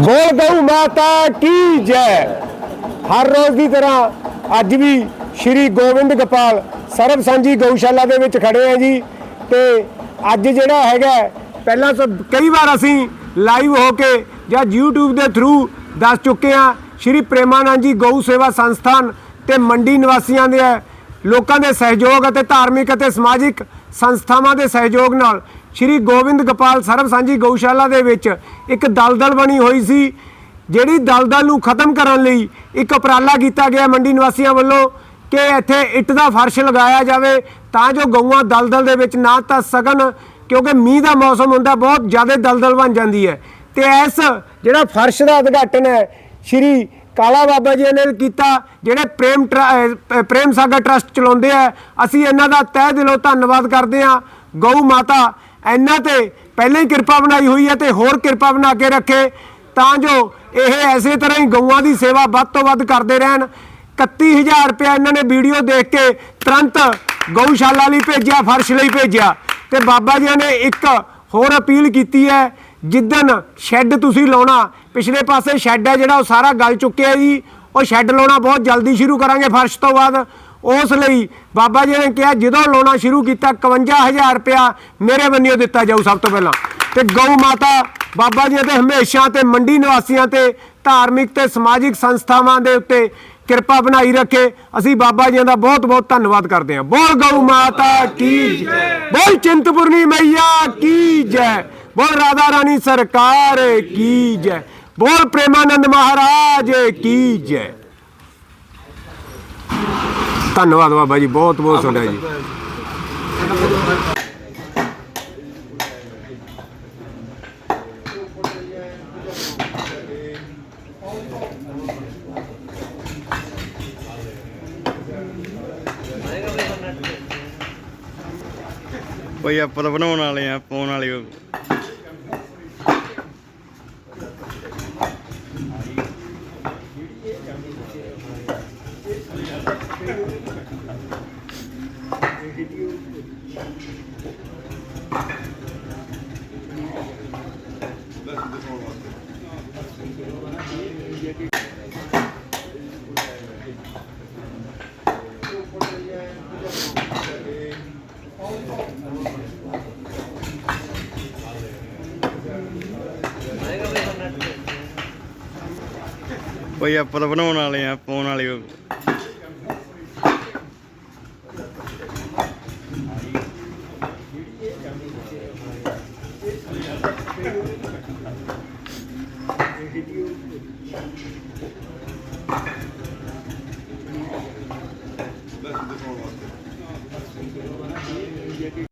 ਬੋਲ ਗਊ ਮਾਤਾ ਕੀ ਜੈ। ਹਰ ਰੋਜ਼ ਦੀ ਤਰ੍ਹਾਂ ਅੱਜ ਵੀ ਸ਼੍ਰੀ ਗੋਬਿੰਦ ਗੋਪਾਲ ਸਰਬ ਸਾਂਝੀ ਗਊਸ਼ਾਲਾ ਦੇ ਵਿੱਚ ਖੜੇ ਆ ਜੀ। ਤੇ ਅੱਜ ਜਿਹੜਾ ਹੈਗਾ, ਪਹਿਲਾਂ ਤਾਂ ਕਈ ਵਾਰ ਅਸੀਂ ਲਾਈਵ ਹੋ ਕੇ ਜਾਂ YouTube ਦੇ ਥਰੂ ਦੱਸ ਚੁੱਕੇ ਆ, ਸ਼੍ਰੀ ਪ੍ਰੇਮਾਨੰਦ ਜੀ ਗਊ ਸੇਵਾ ਸੰਸਥਾਨ ਤੇ ਮੰਡੀ ਨਿਵਾਸੀਆਂ ਦੇ ਲੋਕਾਂ ਦੇ ਸਹਿਯੋਗ ਅਤੇ ਧਾਰਮਿਕ ਅਤੇ ਸਮਾਜਿਕ ਸੰਸਥਾਵਾਂ ਦੇ ਸਹਿਯੋਗ ਨਾਲ ਸ਼੍ਰੀ ਗੋਬਿੰਦ ਗੋਪਾਲ ਸਰਬ ਸਾਂਝੀ ਗਊਸ਼ਾਲਾ ਦੇ ਵਿੱਚ ਇੱਕ ਦਲਦਲ ਬਣੀ ਹੋਈ ਸੀ, ਜਿਹੜੀ ਦਲਦਲ ਨੂੰ ਖਤਮ ਕਰਨ ਲਈ ਇੱਕ ਉਪਰਾਲਾ ਕੀਤਾ ਗਿਆ ਮੰਡੀ ਨਿਵਾਸੀਆਂ ਵੱਲੋਂ ਕਿ ਇੱਥੇ ਇੱਟ ਦਾ ਫਰਸ਼ ਲਗਾਇਆ ਜਾਵੇ, ਤਾਂ ਜੋ ਗਊਆਂ ਦਲਦਲ ਦੇ ਵਿੱਚ ਨਾ ਤਾਂ ਸਕਣ, ਕਿਉਂਕਿ ਮੀਂਹ ਦਾ ਮੌਸਮ ਹੁੰਦਾ, ਬਹੁਤ ਜ਼ਿਆਦਾ ਦਲਦਲ ਬਣ ਜਾਂਦੀ ਹੈ। ਤੇ ਇਸ ਜਿਹੜਾ ਫਰਸ਼ ਦਾ ਉਦਘਾਟਨ ਹੈ, ਸ਼੍ਰੀ ਕਾਲਾ ਬਾਬਾ ਜੀ ਨੇ ਕੀਤਾ, ਜਿਹੜੇ ਪ੍ਰੇਮ ਟਰ- ਪ੍ਰੇਮ ਸਾਗਰ ਟਰਸਟ ਚਲਾਉਂਦੇ ਆ, ਅਸੀਂ ਇਹਨਾਂ ਦਾ ਤਹਿ ਦਿਲੋਂ ਧੰਨਵਾਦ ਕਰਦੇ ਹਾਂ। ਗਊ ਮਾਤਾ ਇਹਨਾਂ ਤੇ ਪਹਿਲਾਂ ਹੀ ਕਿਰਪਾ ਬਣਾਈ ਹੋਈ ਹੈ ਤੇ ਹੋਰ ਕਿਰਪਾ ਬਣਾ ਕੇ ਰੱਖੇ, ਤਾਂ ਜੋ ਇਹ ਐਸੇ ਤਰ੍ਹਾਂ ਹੀ ਗਊਆਂ ਦੀ ਸੇਵਾ ਵੱਧ ਤੋਂ ਵੱਧ ਕਰਦੇ ਰਹਿਣ। 31000 ਰੁਪਇਆ ਇਹਨਾਂ ਨੇ ਵੀਡੀਓ ਦੇਖ ਕੇ ਤੁਰੰਤ ਗਊਸ਼ਾਲਾ ਲਈ ਭੇਜਿਆ, ਫਰਸ਼ ਲਈ ਭੇਜਿਆ। ਤੇ ਬਾਬਾ ਜੀ ਨੇ ਇੱਕ ਹੋਰ ਅਪੀਲ ਕੀਤੀ ਹੈ ਜਿੱਦਨ ਸ਼ੈੱਡ ਤੁਸੀਂ ਲਾਉਣਾ, ਪਿਛਲੇ ਪਾਸੇ ਸ਼ੈੱਡ ਹੈ ਜਿਹੜਾ, ਉਹ ਸਾਰਾ ਗਲ ਚੁੱਕਿਆ ਜੀ। ਉਹ ਸ਼ੈੱਡ ਲਾਉਣਾ ਬਹੁਤ ਜਲਦੀ ਸ਼ੁਰੂ ਕਰਾਂਗੇ ਫਰਸ਼ ਤੋਂ ਬਾਅਦ। ਉਸ ਲਈ ਬਾਬਾ ਜੀ ਨੇ ਕਿਹਾ, ਜਦੋਂ ਲਾਉਣਾ ਸ਼ੁਰੂ ਕੀਤਾ 51000 ਰੁਪਇਆ ਮੇਰੇ ਬੰਨਿਓ ਦਿੱਤਾ ਜਾਊ ਸਭ ਤੋਂ ਪਹਿਲਾਂ। ਤੇ ਗਊ ਮਾਤਾ ਬਾਬਾ ਜੀ ਤੇ ਹਮੇਸ਼ਾ ਤੇ ਮੰਡੀ ਨਿਵਾਸੀਆਂ ਤੇ ਧਾਰਮਿਕ ਤੇ ਸਮਾਜਿਕ ਸੰਸਥਾਵਾਂ ਦੇ ਉੱਤੇ ਕਿਰਪਾ ਬਣਾਈ ਰੱਖੇ। ਅਸੀਂ ਬਾਬਾ ਜੀ ਦਾ ਬਹੁਤ ਬਹੁਤ ਧੰਨਵਾਦ ਕਰਦੇ ਹਾਂ। ਬੋਲ ਗਊ ਮਾਤਾ ਕੀ ਜੈ। ਬੋਲ ਚਿੰਤਪੁਰਨੀ ਮਈਆ ਕੀ ਜੈ। ਬੋਲ ਰਾਧਾ ਰਾਣੀ ਸਰਕਾਰ ਕੀ ਜੈ। ਬੋਲ ਪ੍ਰੇਮਾਨੰਦ ਮਹਾਰਾਜ ਕੀ ਜੈ। ਧੰਨਵਾਦ ਬਾਬਾ ਜੀ ਬਹੁਤ ਬਹੁਤ ਤੁਹਾਡਾ ਜੀ ਕੋਈ ਤਾਂ ਬਣਾਉਣ ਵਾਲੇ ਆ ਪਾਉਣ ਵਾਲੇ ਹੋ। ਕੋਈ ਆਪਾਂ ਤਾਂ ਬਣਾਉਣ ਵਾਲੇ ਆ ਪਾਉਣ ਵਾਲੇ Thank you.